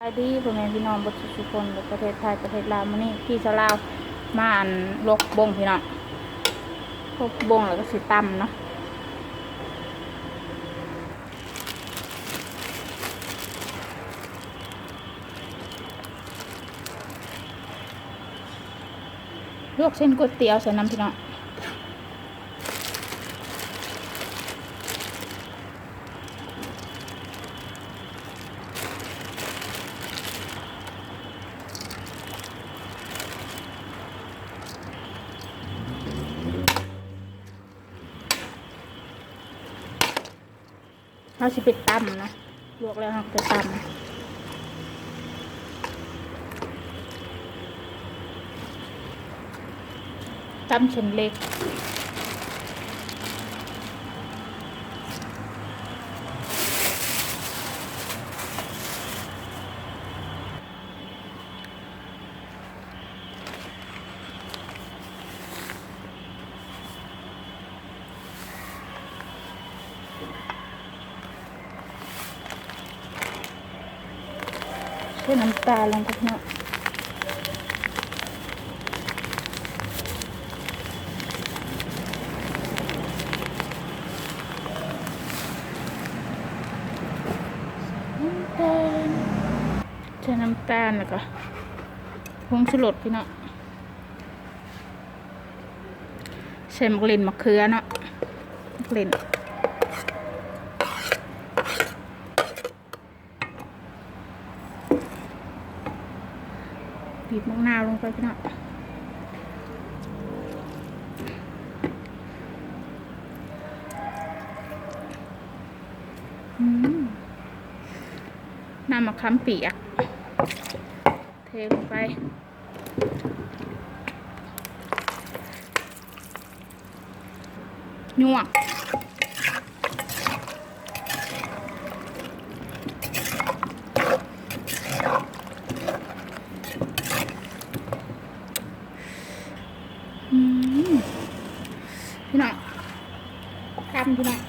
สวัสดีพ่อแม่พี่น้องบดสุคนประเทศไทยประเทศลาวมื้อนี้พี่สาวลาวมาอันลกบงพี่น้องลกบงแล้วก็สิตำเนาะลวกเส้นก๋วยเตี๋ยวใส่น้ำพี่น้อง เราสิไปตำเนะลวกแล้วเราก็ไปตำตำเส้นเล็ก ใส่น้ำตาลลงไปเนาะใส่น้ำตาลแล้วก็ผงชูรสพี่เนาะใส่มะกลิ่นมะเขือเนาะมะกลิ่น บีบมะนาวลงไปพี่น้องน้ำมะขามเปียก เทลงไปยวก พี่น้องตำพี่น้อง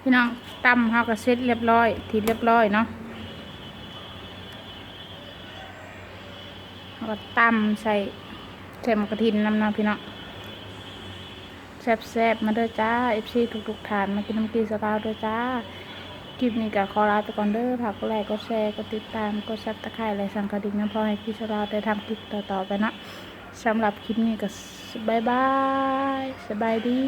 พี่น้องตำเขาก็เสร็จเรียบร้อย ทีเรียบร้อยเนาะก็ตำใส่ ใส่หมกกระทินน้ำน้ำพี่น้องแซ่บๆมาเด้อจ้าเอฟซีทุกๆทานมากินน้ำกีสลาวเด้อจ้าคลิปนี้ก็ขอลาไปก่อนเด้อผักก็ไลค์ก็แชร์ก็ติดตามก็ซับตะไคร้และสั่งกระดิ่งน้ำพอให้กีสลาวได้ทำคลิปต่อๆไปนะสำหรับคลิปนี้ก็บายบายสบายดี